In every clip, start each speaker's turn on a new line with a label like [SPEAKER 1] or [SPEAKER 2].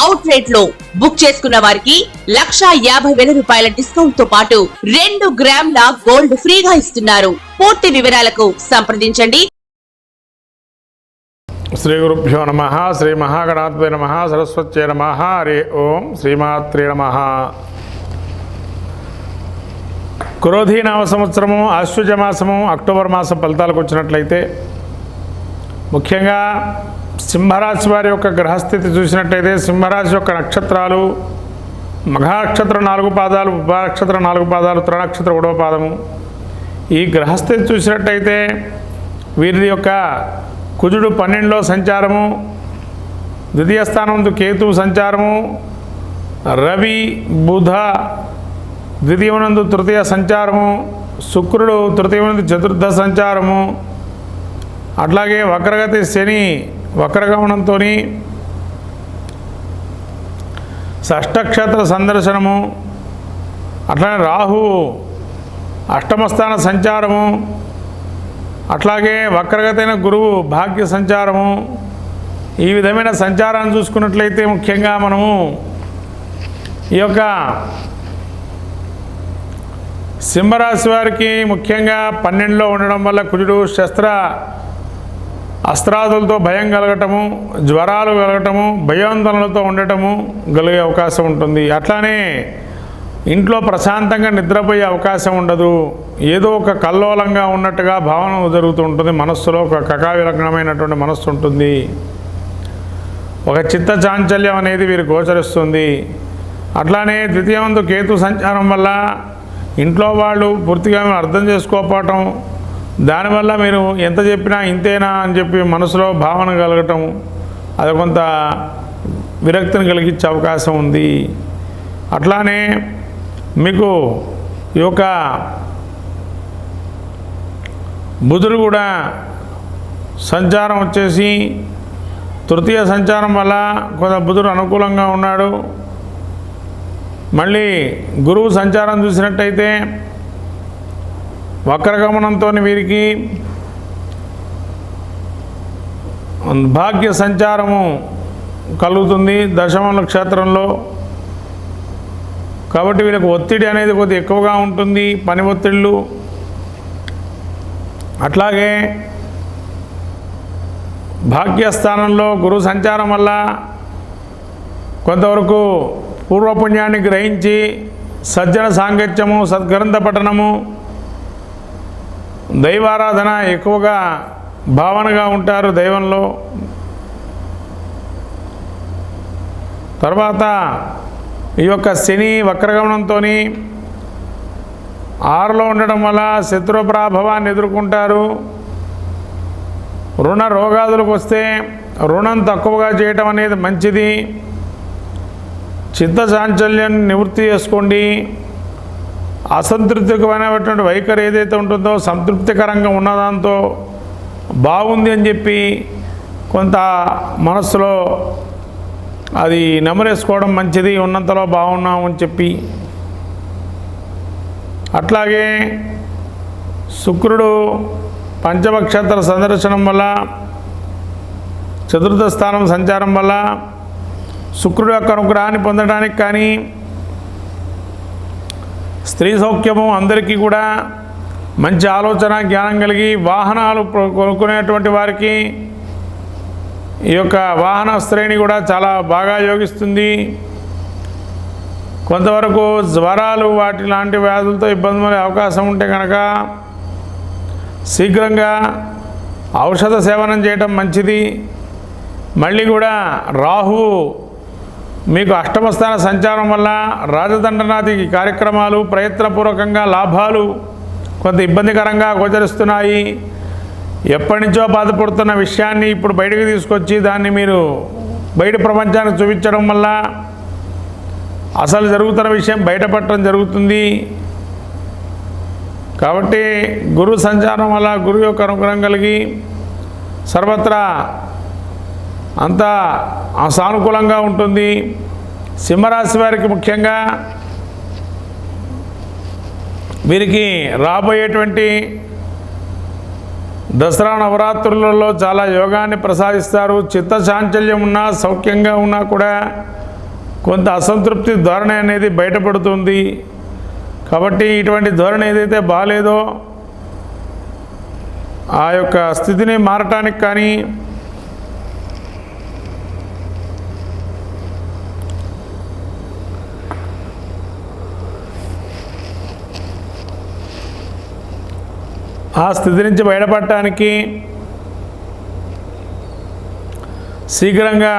[SPEAKER 1] Out రేట్లో book చేసుకున్న వారికి లక్షా యాభై వేల రూపాయల డిస్కౌంట్తో పాటు రెండు గ్రాముల గోల్డ్ ఫ్రీగా ఇస్తున్నారు. పూర్తి వివరాలకు సంప్రదించండి.
[SPEAKER 2] శ్రీ గురుభ్యో నమ శ్రీ మహాగణాత్మయ నమ సరస్వత్యై నమ హరి ఓం శ్రీమాత్రే నమ. క్రోధీ నామ సంవత్సరము ఆశ్వజ మాసము అక్టోబర్ మాసం ఫలితాలకు వచ్చినట్లయితే ముఖ్యంగా సింహరాశి వారి యొక్క గ్రహస్థితి చూసినట్టయితే సింహరాశి యొక్క నక్షత్రాలు మఘానక్షత్రం నాలుగు పాదాలు ఉపానక్షత్రం నాలుగు పాదాలు త్రినక్షత్రం ఒకటో పాదము. ఈ గ్రహస్థితి చూసినట్టయితే వీరి యొక్క కుజుడు పన్నెండులో సంచారము ద్వితీయ స్థానంలో కేతు సంచారము రవి బుధ ద్వితీయమునందు తృతీయ సంచారము శుక్రుడు తృతీయమునందు చతుర్థ సంచారము అట్లాగే వక్రగతి శని వక్రగమనంతో షష్టక్షేత్ర సందర్శనము అట్లానే రాహు అష్టమస్థాన సంచారము అట్లాగే వక్రగతైన గురువు భాగ్య సంచారము ఈ విధమైన సంచారాన్ని చూసుకున్నట్లయితే ముఖ్యంగా మనము ఈ యొక్క సింహరాశి వారికి ముఖ్యంగా పన్నెండులో ఉండడం వల్ల కుజుడు శస్త్ర అస్త్రాదులతో భయం కలగటము జ్వరాలు కలగటము భయాందోళనలతో ఉండటము కలిగే అవకాశం ఉంటుంది. అట్లానే ఇంట్లో ప్రశాంతంగా నిద్రపోయే అవకాశం ఉండదు. ఏదో ఒక కల్లోలంగా ఉన్నట్టుగా భావన జరుగుతూ ఉంటుంది. మనస్సులో ఒక కకావిలగ్నమైనటువంటి మనస్సు ఉంటుంది. ఒక చిత్త చాంచల్యం అనేది వీరు గోచరిస్తుంది. అట్లానే ద్వితీయవంతు కేతు సంచారం వల్ల ఇంట్లో వాళ్ళు పూర్తిగా అర్థం చేసుకోకపోవటం దానివల్ల మీరు ఎంత చెప్పినా ఇంతేనా అని చెప్పి మనసులో భావన కలగటం అది కొంత విరక్తిని కలిగించే అవకాశం ఉంది. అట్లానే మీకు ఈ యొక్క బుధుడు కూడా సంచారం వచ్చేసి తృతీయ సంచారం వల్ల కొంత బుధుడు అనుకూలంగా ఉన్నాడు. మళ్ళీ గురువు సంచారం చూసినట్టయితే వక్రగమనంతో వీరికి భాగ్య సంచారము కలుగుతుంది దశమల క్షేత్రంలో. కాబట్టి వీళ్ళకి ఒత్తిడి అనేది కొద్దిగా ఎక్కువగా ఉంటుంది పని ఒత్తిళ్ళు. అట్లాగే భాగ్యస్థానంలో గురు సంచారం వల్ల కొంతవరకు పూర్వపుణ్యాన్ని గ్రహించి సజ్జన సాంగత్యము సద్గ్రంథ పఠనము దైవారాధన ఎక్కువగా భావనగా ఉంటారు దైవంలో. తర్వాత ఈ యొక్క శని వక్రగమనంతో ఆరులో ఉండడం వల్ల శత్రు ప్రాభవాన్ని ఎదుర్కొంటారు. రుణ రోగాదులకు వస్తే రుణం తక్కువగా చేయటం అనేది మంచిది. చిత్తచాంచల్యాన్ని నివృత్తి చేసుకోండి. అసంతృప్తికరమైనటువంటి వైఖరి ఏదైతే ఉంటుందో సంతృప్తికరంగా ఉన్నదాంతో బాగుంది అని చెప్పి కొంత మనస్సులో అది నెమరేసుకోవడం మంచిది ఉన్నంతలో బాగున్నాం అని చెప్పి. అట్లాగే శుక్రుడు పంచమక్షేత్ర సందర్శనం వల్ల చతుర్థ స్థానం సంచారం వల్ల శుక్రుడు యొక్క అనుగ్రహాన్ని పొందడానికి కానీ స్త్రీ సౌఖ్యము అందరికీ కూడా మంచి ఆలోచన జ్ఞానం కలిగి వాహనాలు కొనుక్కునేటువంటి వారికి ఈ యొక్క వాహన శ్రేణి కూడా చాలా బాగా యోగిస్తుంది. కొంతవరకు జ్వరాలు వాటి లాంటి వ్యాధులతో ఇబ్బంది పడే అవకాశం ఉంటే కనుక శీఘ్రంగా ఔషధ సేవనం చేయటం మంచిది. మళ్ళీ కూడా రాహు మీకు అష్టమస్థాన సంచారం వల్ల రాజదండనాది కార్యక్రమాలు ప్రయత్నపూర్వకంగా లాభాలు కొంత ఇబ్బందికరంగా గోచరిస్తున్నాయి. ఎప్పటి నుంచో బాధపడుతున్న విషయాన్ని ఇప్పుడు బయటకు తీసుకొచ్చి దాన్ని మీరు బయట ప్రపంచానికి చూపించడం వల్ల అసలు జరుగుతున్న విషయం బయటపడటం జరుగుతుంది. కాబట్టి గురు సంచారం వల్ల గురు యొక్క అనుగ్రహం కలిగి సర్వత్రా అంతా సానుకూలంగా ఉంటుంది. సింహరాశి వారికి ముఖ్యంగా వీరికి రాబోయేటువంటి దసరా నవరాత్రులలో చాలా యోగాన్ని ప్రసాదిస్తారు. చిత్త చాంచల్యం ఉన్నా సౌఖ్యంగా ఉన్నా కూడా కొంత అసంతృప్తి ధోరణి అనేది బయటపడుతుంది. కాబట్టి ఇటువంటి ధోరణి ఏదైతే బాగాలేదో ఆ యొక్క స్థితిని మారటానికి కానీ ఆ స్థితి నుంచి బయటపడటానికి శీఘ్రంగా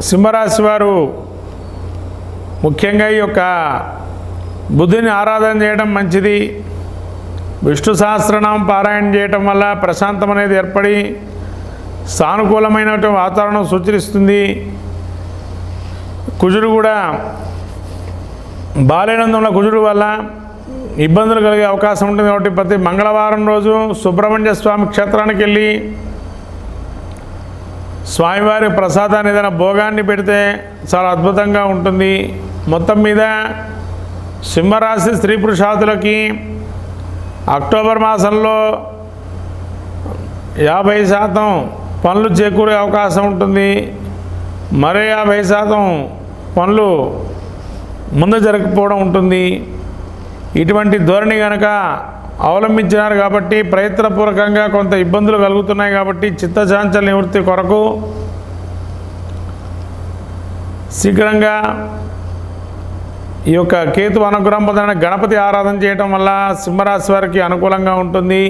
[SPEAKER 2] సింహరాశి వారు ముఖ్యంగా ఈ యొక్క బుద్ధిని ఆరాధన చేయడం మంచిది. విష్ణు సహస్రనామం పారాయణ చేయటం వల్ల ప్రశాంతం అనేది ఏర్పడి సానుకూలమైనటువంటి వాతావరణం సూచిస్తుంది కుజుడు కూడా బాలేనందున కుజుడు వల్ల ఇబ్బందులు కలిగే అవకాశం ఉంటుంది కాబట్టి ప్రతి మంగళవారం రోజు సుబ్రహ్మణ్య స్వామి క్షేత్రానికి వెళ్ళి స్వామివారి ప్రసాదాన్ని ఏదైనా భోగాన్ని పెడితే చాలా అద్భుతంగా ఉంటుంది. మొత్తం మీద సింహరాశి స్త్రీ పురుషాదులకి అక్టోబర్ మాసంలో యాభై శాతం పనులు చేకూరే అవకాశం ఉంటుంది. మరో యాభై శాతం పనులు ముందు జరగకపోవడం ఉంటుంది. ఇటువంటి ధోరణి కనుక అవలంబించినారు కాబట్టి ప్రయత్నపూర్వకంగా కొంత ఇబ్బందులు కలుగుతున్నాయి కాబట్టి చిత్తశాంచల నివృత్తి కొరకు శీఘ్రంగా ఈ యొక్క కేతు అనుగ్రహం పొందిన గణపతి ఆరాధన చేయటం వల్ల సింహరాశి వారికి అనుకూలంగా ఉంటుంది.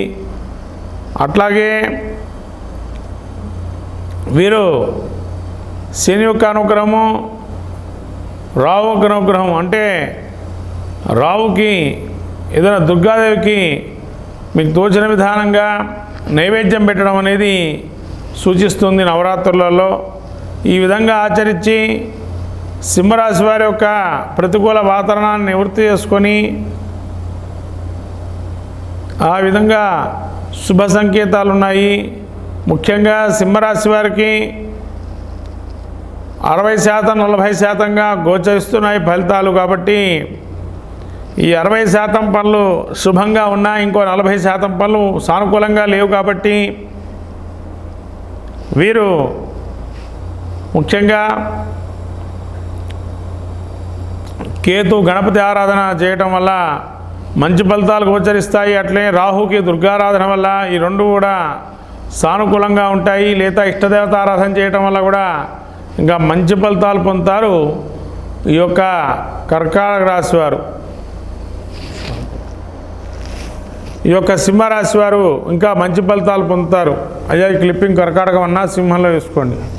[SPEAKER 2] అట్లాగే వీరు శని యొక్క అనుగ్రహము రావు యొక్క అనుగ్రహం అంటే రావుకి ఏదైనా దుర్గాదేవికి మీకు తోచిన విధానంగా నైవేద్యం పెట్టడం అనేది సూచిస్తుంది నవరాత్రులలో. ఈ విధంగా ఆచరించి సింహరాశి వారి యొక్క ప్రతికూల వాతావరణాన్ని నివృత్తి చేసుకొని ఆ విధంగా శుభ సంకేతాలు ఉన్నాయి. ముఖ్యంగా సింహరాశి వారికి అరవై శాతం నలభై శాతంగా గోచరిస్తున్నాయి ఫలితాలు కాబట్టి ఈ అరవై శాతం పనులు శుభంగా ఉన్నా ఇంకో నలభై శాతం పనులు సానుకూలంగా లేవు కాబట్టి వీరు ముఖ్యంగా కేతు గణపతి ఆరాధన చేయటం వల్ల మంచి ఫలితాలు గోచరిస్తాయి. అట్లే రాహుకి దుర్గారాధన వల్ల ఈ రెండు కూడా సానుకూలంగా ఉంటాయి. లేదా ఇష్టదేవత ఆరాధన చేయటం వల్ల కూడా ఇంకా మంచి ఫలితాలు పొందుతారు ఈ యొక్క కర్కాటక రాశి వారు. ఈ యొక్క సింహరాశి వారు ఇంకా మంచి ఫలితాలు పొందుతారు. అయ్యా ఈ క్లిప్పింగ్ కర్కాటకం అన్నా సింహంలో వేసుకోండి.